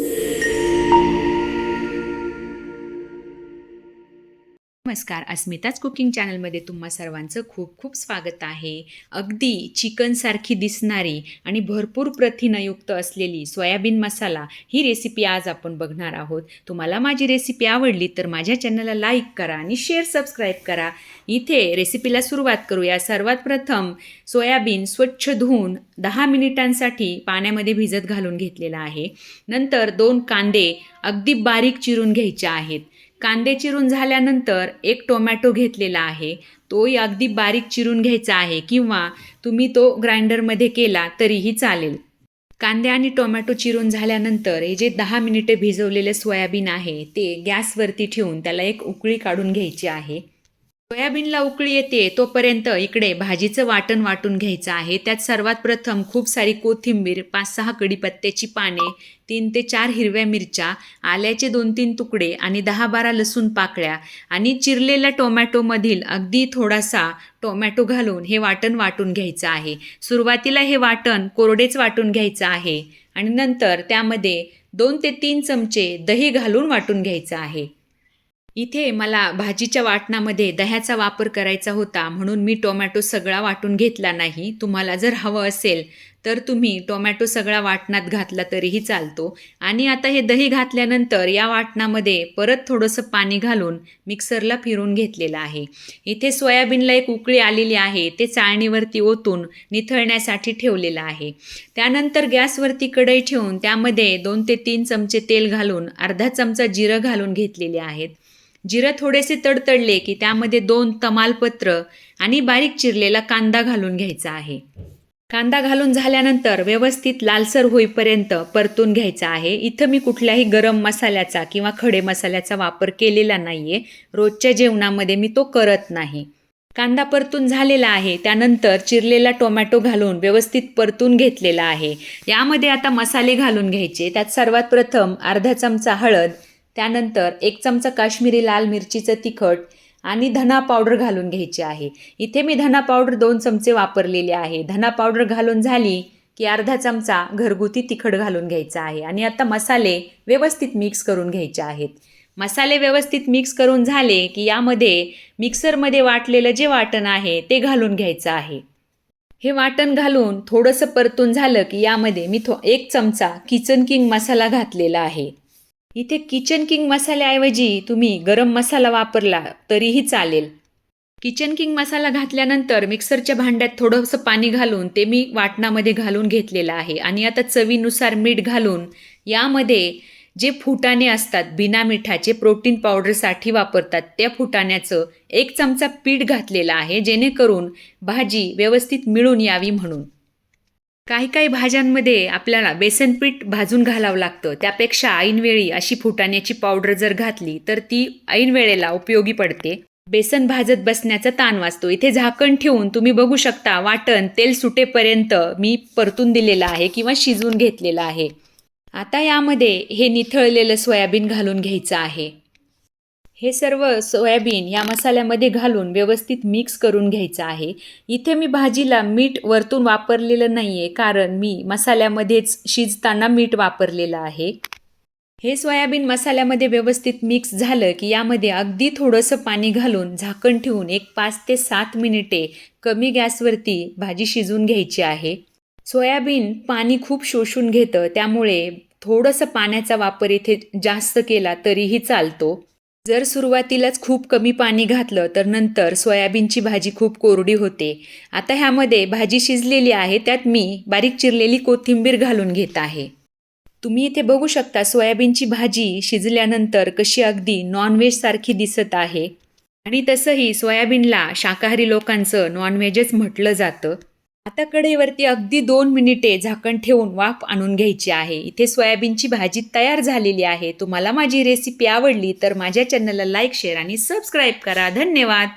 Sim. नमस्कार. अस्मिताच cooking चॅनलमध्ये तुम्हा सर्वांचं खूप खूप स्वागत आहे. अगदी चिकनसारखी दिसणारी आणि भरपूर प्रथिनयुक्त असलेली सोयाबीन मसाला ही रेसिपी आज आपण बघणार आहोत. तुम्हाला माझी रेसिपी आवडली तर माझ्या चॅनलला लाईक करा आणि शेअर सबस्क्राईब करा. इथे रेसिपीला सुरुवात करूया. सर्वात प्रथम सोयाबीन स्वच्छ धुवून दहा मिनिटांसाठी पाण्यामध्ये भिजत घालून घेतलेला आहे. नंतर दोन कांदे अगदी बारीक चिरून घ्यायचे आहेत. कांदे चिरून झाल्यानंतर एक टोमॅटो घेतलेला आहे. तोही अगदी बारीक चिरून घ्यायचा आहे किंवा तुम्ही तो ग्राइंडरमध्ये केला तरीही चालेल. कांदे आणि टोमॅटो चिरून झाल्यानंतर हे जे दहा मिनिटे भिजवलेले सोयाबीन आहे ते गॅसवरती ठेवून त्याला एक उकळी काढून घ्यायची आहे. सोयाबीनला उकळी येते तोपर्यंत इकडे भाजीचं वाटण वाटून घ्यायचं आहे. त्यात सर्वात प्रथम खूप सारी कोथिंबीर पाच सहा कडीपत्त्याची पाने तीन ते चार हिरव्या मिरच्या आल्याचे दोन तीन तुकडे आणि दहा बारा लसूण पाकळ्या आणि चिरलेल्या टोमॅटोमधील अगदी थोडासा टोमॅटो घालून हे वाटण वाटून घ्यायचं आहे. सुरुवातीला हे वाटण कोरडेच वाटून घ्यायचं आहे आणि नंतर त्यामध्ये दोन ते तीन चमचे दही घालून वाटून घ्यायचं आहे. इथे मला भाजीच्या वाटणामध्ये दह्याचा वापर करायचा होता म्हणून मी टोमॅटो सगळा वाटून घेतला नाही. तुम्हाला जर हवं असेल तर तुम्ही टोमॅटो सगळा वाटणात घातला तरीही चालतो. आणि आता हे दही घातल्यानंतर या वाटणामध्ये परत थोडंसं पाणी घालून मिक्सरला फिरून घेतलेलं आहे. इथे सोयाबीनला एक उकळी आलेली आहे ते चाळणीवरती ओतून निथळण्यासाठी ठेवलेलं आहे. त्यानंतर गॅसवरती कढई ठेवून त्यामध्ये दोन ते तीन चमचे तेल घालून अर्धा चमचा जिरं घालून घेतलेले आहेत. जिरं थोडेसे तडतडले की त्यामध्ये दोन तमालपत्र आणि बारीक चिरलेला कांदा घालून घ्यायचा आहे. कांदा घालून झाल्यानंतर व्यवस्थित लालसर होईपर्यंत परतून घ्यायचा आहे. इथं मी कुठल्याही गरम मसाल्याचा किंवा खडे मसाल्याचा वापर केलेला नाही आहे रोजच्या जेवणामध्ये मी तो करत नाही. कांदा परतून झालेला आहे. त्यानंतर चिरलेला टोमॅटो घालून व्यवस्थित परतून घेतलेला आहे. यामध्ये आता मसाले घालून घ्यायचे. त्यात सर्वात प्रथम अर्धा चमचा हळद त्यानंतर एक चमचा काश्मीरी लाल मिरचीचं तिखट आणि धना पावडर घालून घ्यायची आहे. इथे मी धना पावडर दोन चमचे वापरलेले आहे. धना पावडर घालून झाली की अर्धा चमचा घरगुती तिखट घालून घ्यायचा आहे. आणि आता मसाले व्यवस्थित मिक्स करून घ्यायचे आहेत. मसाले व्यवस्थित मिक्स करून झाले की यामध्ये मिक्सरमध्ये वाटलेलं जे वाटण आहे ते घालून घ्यायचं आहे. हे वाटण घालून थोडंसं परतून झालं की यामध्ये मी थो एक चमचा किचन किंग मसाला घातलेला आहे. इथे किचन किंग मसाल्याऐवजी तुम्ही गरम मसाला वापरला तरीही चालेल. किचन किंग मसाला घातल्यानंतर मिक्सरच्या भांड्यात थोडंसं पाणी घालून ते मी वाटणामध्ये घालून घेतलेलं आहे. आणि आता चवीनुसार मीठ घालून यामध्ये जे फुटाणे असतात बिना मिठाचे प्रोटीन पावडरसाठी वापरतात त्या फुटाण्याचं एक चमचा पीठ घातलेलं आहे जेणेकरून भाजी व्यवस्थित मिळून यावी म्हणून. काही काही भाज्यांमध्ये आपल्याला बेसन पीठ भाजून घालावं लागतं. त्यापेक्षा ऐनवेळी अशी फुटाण्याची पावडर जर घातली तर ती ऐनवेळेला उपयोगी पडते. बेसन भाजत बसण्याचा ताण वाचतो. इथे झाकण ठेवून तुम्ही बघू शकता वाटण तेल सुटेपर्यंत मी परतून दिलेलं आहे किंवा शिजवून घेतलेलं आहे. आता यामध्ये हे निथळलेलं सोयाबीन घालून घ्यायचं आहे. हे सर्व सोयाबीन या मसाल्यामध्ये घालून व्यवस्थित मिक्स करून घ्यायचं आहे. इथे मी भाजीला मीठ वरतून वापरलेलं नाही आहे कारण मी मसाल्यामध्येच शिजताना मीठ वापरलेलं आहे. हे सोयाबीन मसाल्यामध्ये व्यवस्थित मिक्स झालं की यामध्ये अगदी थोडंसं पाणी घालून झाकण ठेवून एक पाच ते सात मिनिटे कमी गॅसवरती भाजी शिजवून घ्यायची आहे. सोयाबीन पाणी खूप शोषून घेतं त्यामुळे थोडंसं पाण्याचा वापर इथे जास्त केला तरीही चालतो. जर सुरुवातीलाच खूप कमी पाणी घातलं तर नंतर सोयाबीनची भाजी खूप कोरडी होते. आता ह्यामध्ये भाजी शिजलेली आहे त्यात मी बारीक चिरलेली कोथिंबीर घालून घेत आहे. तुम्ही इथे बघू शकता सोयाबीनची भाजी शिजल्यानंतर कशी अगदी नॉनव्हेजसारखी दिसत आहे. आणि तसंही सोयाबीनला शाकाहारी लोकांचं नॉनव्हेजच म्हटलं जातं. आता कढईवरती अगदी दोन मिनिटे झाकण ठेवून वाफ आणून घ्यायची आहे. इथे सोयाबीनची भाजी तयार झालेली आहे. तुम्हाला माझी रेसिपी आवडली तर माझ्या चॅनलला लाईक शेअर आणि सबस्क्राईब करा. धन्यवाद!